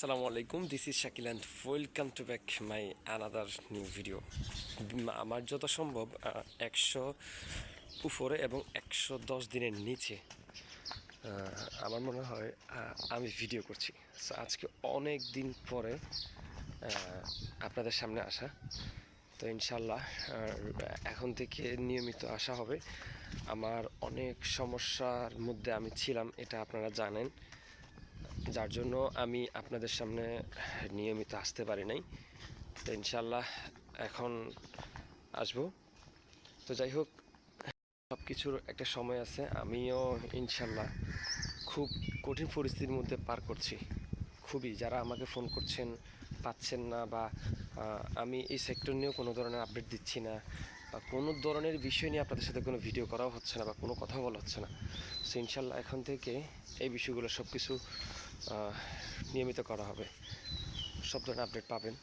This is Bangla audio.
আসসালামু আলাইকুম this is Shakil and welcome to back my another new video আমার যত সম্ভব একশো উপরে এবং একশো দশ দিনের নিচে আমার মনে হয় আমি ভিডিও করছি। আজকে অনেক দিন পরে আপনাদের সামনে আসা। তো ইনশাল্লাহ এখন থেকে নিয়মিত আসা হবে। আমার অনেক সমস্যার মধ্যে আমি ছিলাম, এটা আপনারা জানেন। যার জন্য আমি আপনাদের সামনে নিয়মিত আসতে পারি নাই। তো ইনশাল্লাহ এখন আসব। তো যাই হোক সব কিছুর একটা সময় আছে। আমিও ইনশাল্লাহ খুব কঠিন পরিস্থিতির মধ্যে পার করছি। খুবই, যারা আমাকে ফোন করছেন, পাচ্ছেন না বা আমি এই সেক্টর নিয়েও কোনো ধরনের আপডেট দিচ্ছি না বা কোনো ধরনের বিষয় নিয়ে আপনাদের সাথে কোনো ভিডিও করাও হচ্ছে না বা কোনো কথা বলা হচ্ছে না। সো ইনশাল্লাহ এখন থেকে এই বিষয়গুলো সব কিছু নিয়মিত করা হবে। সব ধরনের আপডেট পাবেন।